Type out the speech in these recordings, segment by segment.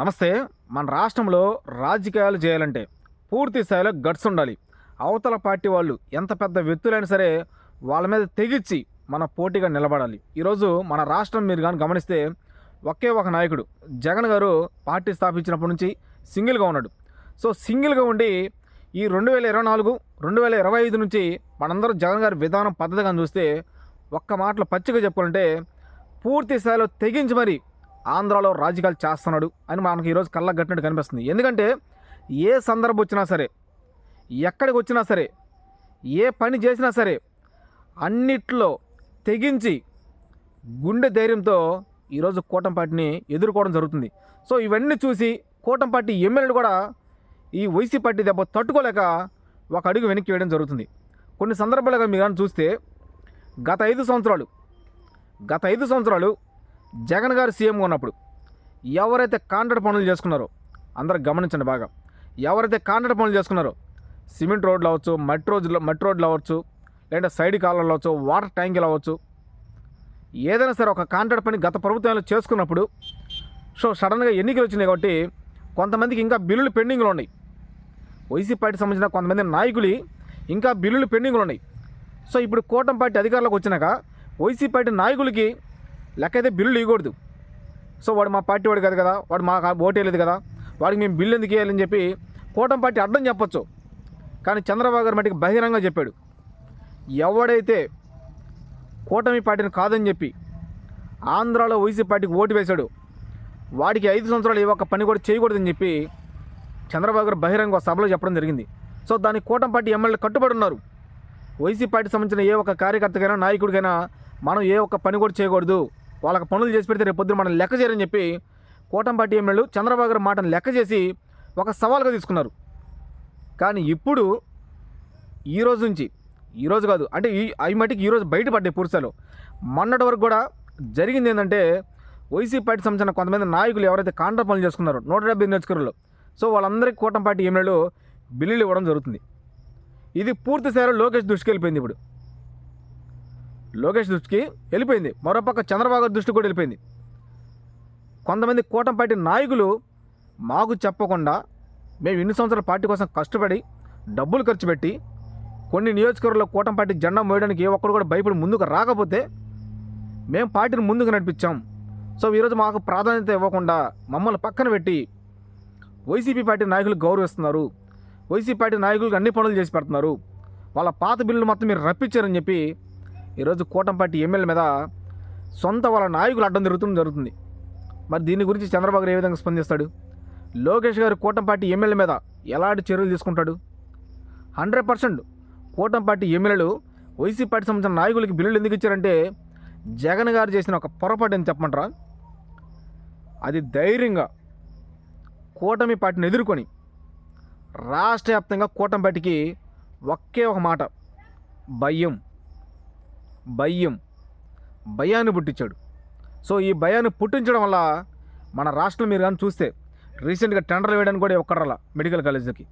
నమస్తే మన రాష్ట్రంలో రాజకీయాలు చేయాలంటే పూర్తి స్థాయిలో గట్స్ ఉండాలి. అవతల పార్టీ వాళ్ళు ఎంత పెద్ద వ్యక్తులైనా సరే వాళ్ళ మీద తెగిచ్చి మన పోటీగా నిలబడాలి. ఈరోజు మన రాష్ట్రం మీరు కానీ గమనిస్తే ఒకే ఒక నాయకుడు. జగన్ గారు పార్టీ స్థాపించినప్పటి నుంచి సింగిల్గా ఉన్నాడు. సో సింగిల్గా ఉండి ఈ రెండు వేల ఇరవై నాలుగు రెండు వేల ఇరవై ఐదు నుంచి మనందరం జగన్ గారి విధానం పద్ధతిగా చూస్తే ఒక్క మాటలు పచ్చిగా చెప్పుకుంటే పూర్తి స్థాయిలో తెగించి మరి ఆంధ్రాలో రాజకీయాలు చేస్తున్నాడు అని మనకు ఈరోజు కళ్ళకు కట్టినట్టు కనిపిస్తుంది. ఎందుకంటే ఏ సందర్భం వచ్చినా సరే ఎక్కడికి వచ్చినా సరే ఏ పని చేసినా సరే అన్నిట్లో తెగించి గుండె ధైర్యంతో ఈరోజు కూటంపాటిని ఎదుర్కోవడం జరుగుతుంది. సో ఇవన్నీ చూసి కూటంపాటి ఎమ్మెల్యేలు కూడా ఈ వైసీ పార్టీ దెబ్బ తట్టుకోలేక ఒక అడుగు వెనక్కి వేయడం జరుగుతుంది. కొన్ని సందర్భాలుగా మీరు కానీ చూస్తే గత ఐదు సంవత్సరాలు గత ఐదు సంవత్సరాలు జగన్ గారు సీఎంగా ఉన్నప్పుడు ఎవరైతే కాంట్రాక్ట్ పనులు చేసుకున్నారో అందరు గమనించండి బాగా. ఎవరైతే కాంట్రాక్ట్ పనులు చేసుకున్నారో సిమెంట్ రోడ్లు అవ్వచ్చు మట్టి రోడ్లు మట్టి రోడ్లు అవ్వచ్చు లేదంటే సైడ్ కాలంలో అవ్వచ్చు వాటర్ ట్యాంకులు అవ్వచ్చు. ఏదైనా సరే ఒక కాంట్రాక్ట్ పని గత ప్రభుత్వంలో చేసుకున్నప్పుడు సో సడన్గా ఎన్నికలు వచ్చినాయి కాబట్టి కొంతమందికి ఇంకా బిల్లులు పెండింగ్లు ఉన్నాయి. వైసీపీ పార్టీ సంబంధించిన కొంతమంది నాయకులు ఇంకా బిల్లులు పెండింగ్లు ఉన్నాయి. సో ఇప్పుడు కూటమి పార్టీ అధికారంలోకి వచ్చినాక వైసీపీ పార్టీ నాయకులకి లెక్క అయితే బిల్లులు ఇవ్వకూడదు. సో వాడు మా పార్టీ వాడు కాదు కదా వాడు మా ఓటు వేయలేదు కదా వాడికి మేము బిల్లు ఎందుకు వేయాలని చెప్పి కూటమి పార్టీ అడ్డం చెప్పొచ్చు. కానీ చంద్రబాబు గారు మటుకు బహిరంగంగా చెప్పాడు. ఎవడైతే కూటమి పార్టీని కాదని చెప్పి ఆంధ్రాలో వైసీపీ పార్టీకి ఓటు వేశాడు వాడికి ఐదు సంవత్సరాలు ఏ ఒక్క పని కూడా చేయకూడదని చెప్పి చంద్రబాబు గారు బహిరంగ సభలో చెప్పడం జరిగింది. సో దానికి కూటమి పార్టీ ఎమ్మెల్యే కట్టుబడి ఉన్నారు. వైసీపీ పార్టీకి సంబంధించిన ఏ ఒక్క కార్యకర్తకైనా నాయకుడికైనా మనం ఏ ఒక్క పని కూడా చేయకూడదు. వాళ్ళకి పనులు చేసి పెడితే రేపు మనం లెక్క చేయరని చెప్పి కోటంపాటి ఎమ్మెల్యేలు చంద్రబాబు గారి మాటను లెక్క చేసి ఒక సవాల్గా తీసుకున్నారు. కానీ ఇప్పుడు ఈ రోజు నుంచి ఈరోజు కాదు అంటే ఈ అవి మటుకు ఈరోజు బయటపడ్డాయి పురుషాలు. మొన్నటి వరకు కూడా జరిగింది ఏంటంటే వైసీపీ పార్టీ సంబంధించిన కొంతమంది నాయకులు ఎవరైతే కాంట్రా పనులు చేసుకున్నారో నూట డెబ్బై నియోజకవర్గంలో సో వాళ్ళందరికీ కూటమి పార్టీ ఎమ్మెల్యేలు బిల్లులు ఇవ్వడం జరుగుతుంది. ఇది పూర్తి స్థాయిలో లోకేష్ దృష్టికి వెళ్ళిపోయింది ఇప్పుడు. లోకేష్ దృష్టికి వెళ్ళిపోయింది. మరోపక్క చంద్రబాబు గారి కూడా వెళ్ళిపోయింది. కొంతమంది కూటమి పార్టీ నాయకులు మాకు చెప్పకుండా మేము ఇన్ని సంవత్సరాల పార్టీ కోసం కష్టపడి డబ్బులు ఖర్చు పెట్టి కొన్ని నియోజకవర్గాల్లో కూటమి పార్టీ జెండా మోయడానికి ఏ ఒక్కడు కూడా భయపడి ముందుకు రాకపోతే మేము పార్టీని ముందుకు నడిపించాం. సో ఈరోజు మాకు ప్రాధాన్యత ఇవ్వకుండా మమ్మల్ని పక్కన పెట్టి వైసీపీ పార్టీ నాయకులు గౌరవిస్తున్నారు. వైసీపీ పార్టీ నాయకులకు అన్ని పనులు చేసి పెడుతున్నారు. వాళ్ళ పాత బిల్లులు మొత్తం మీరు రప్పించారని చెప్పి ఈరోజు కూటమి పార్టీ ఎమ్మెల్యే మీద సొంత వాళ్ళ నాయకులు అడ్డం తిరుగుతుంది జరుగుతుంది. మరి దీని గురించి చంద్రబాబు ఏ విధంగా స్పందిస్తాడు? లోకేష్ గారు కూటమి పార్టీ ఎమ్మెల్యే మీద ఎలాంటి చర్యలు తీసుకుంటాడు? హండ్రెడ్ పర్సెంట్ కూటమి పార్టీ ఎమ్మెల్యేలు వైసీపీ పార్టీ సంబంధించిన నాయకులకి బిల్లులు ఎందుకు ఇచ్చారంటే జగన్ గారు చేసిన ఒక పొరపాటు అని చెప్పమంటారా? అది ధైర్యంగా కూటమి పార్టీని ఎదుర్కొని రాష్ట్ర వ్యాప్తంగా కూటమి పార్టీకి ఒకే ఒక మాట భయం. భయం. భయాన్ని పుట్టించాడు. సో ఈ భయాన్ని పుట్టించడం వల్ల మన రాష్ట్రం మీరు కానీ చూస్తే రీసెంట్గా టెండర్లు వేయడానికి కూడా ఒక్కడలా మెడికల్ కాలేజీకి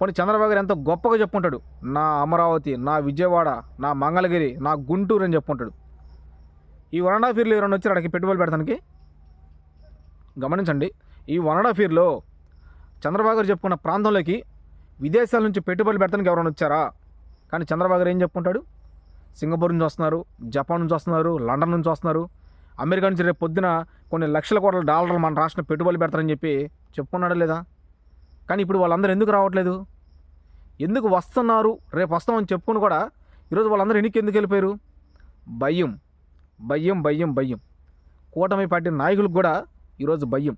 పోనీ చంద్రబాబు గారు ఎంతో గొప్పగా చెప్పుకుంటాడు నా అమరావతి నా విజయవాడ నా మంగళగిరి నా గుంటూరు అని చెప్పుకుంటాడు ఈ వన్ అండ్ హాఫ్ ఇయర్లో ఎవరైనా వచ్చారు అక్కడికి పెట్టుబడి పెడతానికి? గమనించండి. ఈ వన్ అండ్ హాఫ్ ఇయర్లో చంద్రబాబు గారు చెప్పుకున్న ప్రాంతంలోకి విదేశాల నుంచి పెట్టుబడులు పెడతానికి ఎవరైనా వచ్చారా? కానీ చంద్రబాబు గారు ఏం చెప్పుకుంటాడు సింగపూర్ నుంచి వస్తున్నారు జపాన్ నుంచి వస్తున్నారు లండన్ నుంచి వస్తున్నారు. అమెరికా నుంచి రేపు పొద్దున కొన్ని లక్షల కోట్ల డాలర్లు మన రాష్ట్రం పెట్టుబడులు పెడతారని చెప్పి చెప్పుకున్నాడా లేదా? కానీ ఇప్పుడు వాళ్ళందరూ ఎందుకు రావట్లేదు? ఎందుకు వస్తున్నారు? రేపు వస్తామని చెప్పుకుని కూడా ఈరోజు వాళ్ళందరూ ఎన్నికి ఎందుకు వెళ్ళిపోయారు? భయం భయం భయం భయం. కూటమి పార్టీ నాయకులకు కూడా ఈరోజు భయం.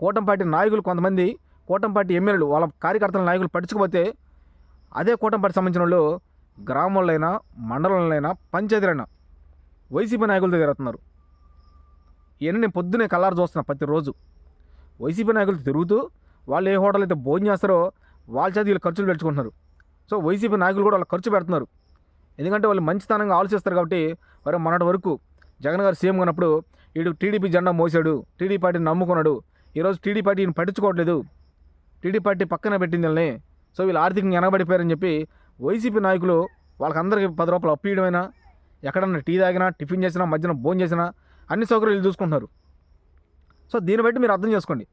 కూటమి పార్టీ నాయకులు కొంతమంది కూటమి పార్టీ ఎమ్మెల్యేలు వాళ్ళ కార్యకర్తల నాయకులు పట్టించుకోపోతే అదే కూటమి పార్టీ సంబంధించిన వాళ్ళు గ్రామాలైనా మండలంలోనైనా పంచాయతీలైనా వైసీపీ నాయకుల దగ్గర అవుతున్నారు ఇవన్నీ నేను పొద్దునే కల్లారు చూస్తున్నా ప్రతిరోజు. వైసీపీ నాయకులు తిరుగుతూ వాళ్ళు ఏ హోటల్ అయితే భోజనం చేస్తారో వాళ్ళ చేతి వీళ్ళు ఖర్చులు పెట్టుకుంటున్నారు సో వైసీపీ నాయకులు కూడా వాళ్ళు ఖర్చు పెడుతున్నారు. ఎందుకంటే వాళ్ళు మంచితనంగా ఆలోచిస్తారు కాబట్టి మరి మొన్నటి వరకు జగన్ గారు సీఎం ఉన్నప్పుడు వీడు టీడీపీ జెండా మోసాడు టీడీపీ పార్టీని నమ్ముకున్నాడు. ఈరోజు టీడీ పార్టీని పట్టించుకోవట్లేదు. టీడీ పార్టీ పక్కన పెట్టింది వీళ్ళని. సో వీళ్ళు ఆర్థికంగా వెనకబడిపోయారని చెప్పి వైసీపీ నాయకులు వాళ్ళకందరికీ పది రూపాయలు అప్పు ఇవ్వడమైనా ఎక్కడన్నా టీ తాగినా టిఫిన్ చేసినా మధ్యన భోజనం చేసినా అన్ని సౌకర్యాలు చూసుకుంటున్నారు. సో దీన్ని బట్టి మీరు అర్థం చేసుకోండి.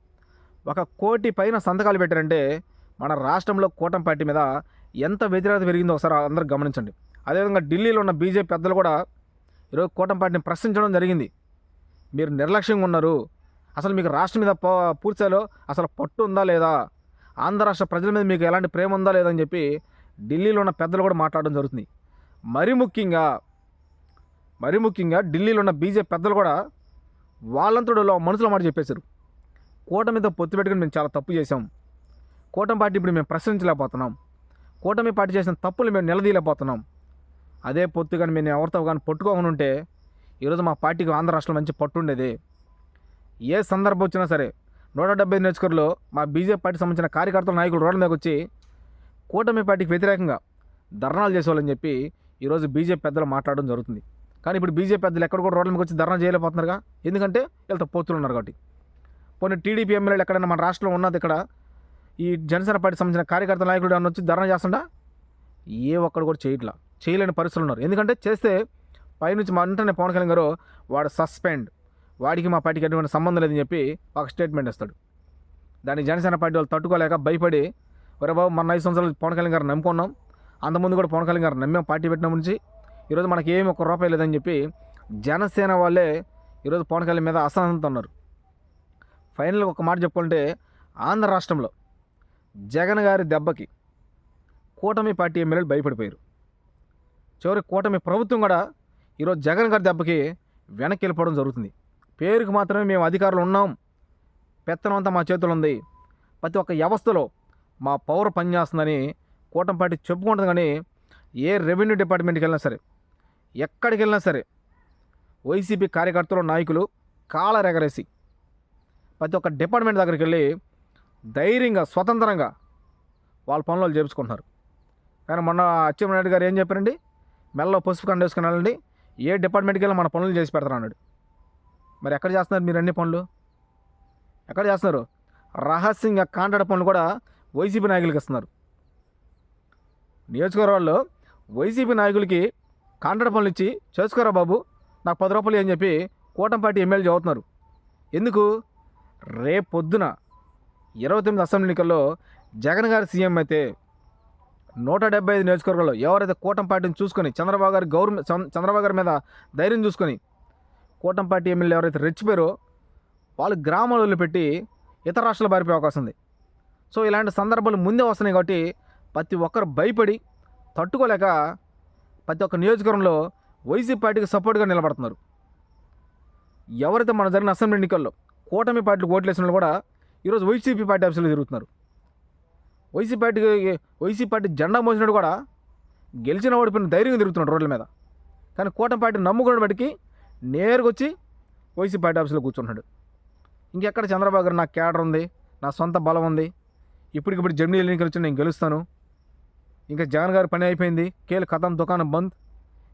ఒక కోటి పైన సంతకాలు పెట్టారంటే మన రాష్ట్రంలో కూటమి పార్టీ మీద ఎంత వ్యతిరేకత పెరిగిందో ఒకసారి అందరూ గమనించండి. అదేవిధంగా ఢిల్లీలో ఉన్న బీజేపీ పెద్దలు కూడా ఈరోజు కూటమి పార్టీని ప్రశ్నించడం జరిగింది. మీరు నిర్లక్ష్యంగా ఉన్నారు. అసలు మీకు రాష్ట్రం మీద పో- అసలు పట్టు ఉందా లేదా? ఆంధ్ర రాష్ట్ర ప్రజల మీద మీకు ఎలాంటి ప్రేమ ఉందా లేదా అని చెప్పి ఢిల్లీలో ఉన్న పెద్దలు కూడా మాట్లాడడం జరుగుతుంది. మరి ముఖ్యంగా మరి ముఖ్యంగా ఢిల్లీలో ఉన్న బీజేపీ పెద్దలు కూడా వాళ్ళంతలో మనుషుల మాట చెప్పేశారు. కూటమితో పొత్తు పెట్టుకుని మేము చాలా తప్పు చేసాం కూటమి పార్టీ ఇప్పుడు మేము ప్రశ్నించలేకపోతున్నాం. కూటమి పార్టీ చేసిన తప్పులు మేము నిలదీయలేకపోతున్నాం. అదే పొత్తు కానీ మేము ఎవరితో కానీ పట్టుకోకుండా ఉంటే ఈరోజు మా పార్టీకి ఆంధ్ర రాష్ట్రంలో మంచి పట్టు ఉండేది. ఏ సందర్భం వచ్చినా సరే నూట డెబ్బై నియోజకవర్గంలో మా బీజేపీ పార్టీ సంబంధించిన కార్యకర్తల నాయకులు రోడ్ల మీదకి వచ్చి కూటమి పార్టీకి వ్యతిరేకంగా ధర్నాలు చేసేవాళ్ళని చెప్పి ఈరోజు బీజేపీ పెద్దలు మాట్లాడడం జరుగుతుంది. కానీ ఇప్పుడు బీజేపీ పెద్దలు ఎక్కడ కూడా రోడ్ల మీకు వచ్చి ధర్నా చేయలేకపోతున్నారుగా. ఎందుకంటే వీళ్ళతో పోతులు ఉన్నారు కాబట్టి. పోనీ టీడీపీ ఎమ్మెల్యేలు ఎక్కడైనా మన రాష్ట్రంలో ఉన్నది ఇక్కడ ఈ జనసేన పార్టీ సంబంధించిన కార్యకర్త నాయకులు అని వచ్చి ధర్నా చేస్తుండా? ఏ ఒక్కడు కూడా చేయట్లా. చేయలేని పరిస్థితులు ఉన్నారు. ఎందుకంటే చేస్తే పైనుంచి మా వెంటనే పవన్ కళ్యాణ్ గారు వాడు సస్పెండ్. వాడికి మా పార్టీకి ఎటువంటి సంబంధం లేదని చెప్పి ఒక స్టేట్మెంట్ ఇస్తాడు. దాన్ని జనసేన పార్టీ వాళ్ళు తట్టుకోలేక భయపడి ఒరే బాబు మన ఐదు సంవత్సరాలు పవన్ కళ్యాణ్ గారు నమ్ముకున్నాం. అంతకుముందు కూడా పవన్ కళ్యాణ్ గారు నమ్మాం పార్టీ పెట్టిన నుంచి. ఈరోజు మనకి ఏమి ఒక్క రూపాయి లేదని చెప్పి జనసేన వాళ్ళే ఈరోజు పవన్ కళ్యాణ్ మీద అసహనంతో ఉన్నారు. ఫైనల్గా ఒక మాట చెప్పుకుంటే ఆంధ్ర రాష్ట్రంలో జగన్ గారి దెబ్బకి కూటమి పార్టీ ఎమ్మెల్యేలు భయపడిపోయారు. చివరి కూటమి ప్రభుత్వం కూడా ఈరోజు జగన్ గారి దెబ్బకి వెనక్కి వెళ్ళిపోవడం జరుగుతుంది. పేరుకు మాత్రమే మేము అధికారులు ఉన్నాం. పెత్తనం అంతా మా చేతులు ఉంది. ప్రతి ఒక్క వ్యవస్థలో మా పవర్ పనిచేస్తుందని కూటమి పార్టీ చెప్పుకుంటుంది కానీ ఏ రెవెన్యూ డిపార్ట్మెంట్కి వెళ్ళినా సరే ఎక్కడికి వెళ్ళినా సరే వైసీపీ కార్యకర్తలు నాయకులు కాలరెగరేసి ప్రతి ఒక్క డిపార్ట్మెంట్ దగ్గరికి వెళ్ళి ధైర్యంగా స్వతంత్రంగా వాళ్ళ పనులు చేపించుకుంటున్నారు. కానీ మొన్న అచ్చెన్నాయుడు గారు ఏం చెప్పారండి? మెల్ల పసుపు కండ వేసుకుని వెళ్ళండి ఏ డిపార్ట్మెంట్కి వెళ్ళి మన పనులు చేసి పెడతారు అన్నాడు. మరి ఎక్కడ చేస్తున్నారు మీరు అన్ని పనులు? ఎక్కడ చేస్తున్నారు? రహస్యంగా కాంట్రాక్ట్ పనులు కూడా వైసీపీ నాయకులకి ఇస్తున్నారు. నియోజకవర్గాల్లో వైసీపీ నాయకులకి కాంట్రాక్ట్ పనులు ఇచ్చి చేసుకోరా బాబు నాకు పది రూపాయలు అని చెప్పి కూటమి పార్టీ ఎమ్మెల్యే చదువుతున్నారు. ఎందుకు? రేపు పొద్దున ఇరవై తొమ్మిది అసెంబ్లీ ఎన్నికల్లో జగన్ గారు సీఎం అయితే నూట డెబ్బై ఐదు నియోజకవర్గాల్లో ఎవరైతే కూటమి పార్టీని చూసుకొని చంద్రబాబు గారి గవర్నమెంట్ చంద్రబాబు గారి మీద ధైర్యం చూసుకొని కూటమి పార్టీ ఎమ్మెల్యే ఎవరైతే రెచ్చిపోయారో వాళ్ళు గ్రామాలలో పెట్టి ఇతర రాష్ట్రాలు పారిపోయే అవకాశం ఉంది. సో ఇలాంటి సందర్భాలు ముందే వస్తున్నాయి కాబట్టి ప్రతి ఒక్కరు భయపడి తట్టుకోలేక ప్రతి ఒక్క నియోజకవర్గంలో వైసీపీ పార్టీకి సపోర్ట్గా నిలబడుతున్నారు. ఎవరైతే మన జరిగిన అసెంబ్లీ ఎన్నికల్లో కూటమి పార్టీలు ఓట్లేసిన వాళ్ళు కూడా ఈరోజు వైసీపీ పార్టీ ఆఫీసులో తిరుగుతున్నారు. వైసీపీ పార్టీకి వైసీపీ పార్టీ జెండా మోసినట్టు కూడా గెలిచిన ఓడిపోయిన ధైర్యంగా తిరుగుతున్నాడు రోడ్ల మీద. కానీ కూటమి పార్టీ నమ్ముకున్న బట్టికి నేరుగా వచ్చి వైసీపీ పార్టీ ఆఫీసులో కూర్చుంటున్నాడు. ఇంకెక్కడ చంద్రబాబు గారు నా కేడర్ ఉంది నా సొంత బలం ఉంది ఇప్పటికిప్పుడు జమినీ ఎన్నికలు వచ్చి నేను గెలుస్తాను. ఇంకా జగన్ గారి పని అయిపోయింది. కేలు కథం దుకాణం బంద్.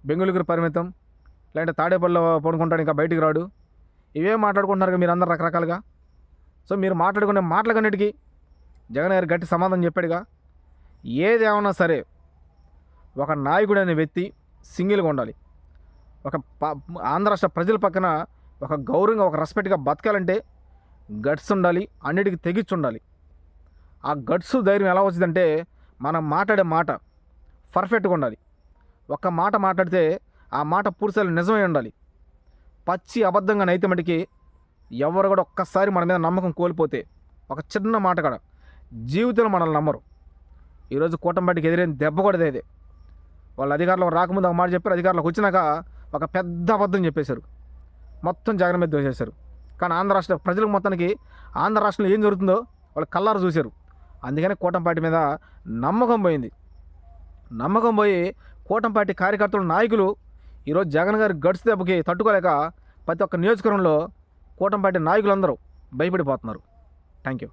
బెంగళూరుకి పరిమితం. లేదంటే తాడేపల్లిలో పడుకుంటాడు ఇంకా బయటికి రాడు. ఇవే మాట్లాడుకుంటున్నారు మీరు అందరు రకరకాలుగా. సో మీరు మాట్లాడుకునే మాటలకన్నిటికీ జగన్ గారు గట్టి సమాధానం చెప్పాడుగా. ఏది ఏమన్నా సరే ఒక నాయకుడు అనే వ్యక్తి సింగిల్గా ఉండాలి. ఒక ప- ఆంధ్ర రాష్ట్ర ప్రజల పక్కన ఒక గౌరవంగా ఒక రెస్పెక్ట్గా బతకాలంటే గట్స్ ఉండాలి అన్నిటికీ తెగించి ఉండాలి ఆ గట్స్ ధైర్యం ఎలా వచ్చిందంటే మనం మాట్లాడే మాట పర్ఫెక్ట్గా ఉండాలి. ఒక్క మాట మాట్లాడితే ఆ మాట పూర్తిగా నిజమై ఉండాలి. పచ్చి అబద్ధంగా నైతే మటుకి ఎవరు కూడా ఒక్కసారి మన మీద నమ్మకం కోల్పోతే ఒక చిన్న మాట కూడా జీవితంలో మనల్ని నమ్మరు. ఈరోజు కూటంబాటికి ఎదురైన దెబ్బ కూడా ఇదే వాళ్ళ అధికారులు రాకముందు ఒక మాట చెప్పారు అధికారులకు వచ్చినాక ఒక పెద్ద అబద్ధం చెప్పేశారు. మొత్తం జగన్ మీద దోసేశారు. కానీ ఆంధ్ర రాష్ట్ర ప్రజలకు మొత్తానికి ఆంధ్ర రాష్ట్రంలో ఏం జరుగుతుందో వాళ్ళు కల్లారు చూశారు. అందుకని కూటంపాటి మీద నమ్మకం పోయింది. నమ్మకం పోయి కూటంపాటి కార్యకర్తలు నాయకులు ఈరోజు జగన్ గారి గడుసు దెబ్బకి తట్టుకోలేక ప్రతి ఒక్క నియోజకవర్గంలో కూటంపాటి నాయకులందరూ భయపడిపోతున్నారు. Thank you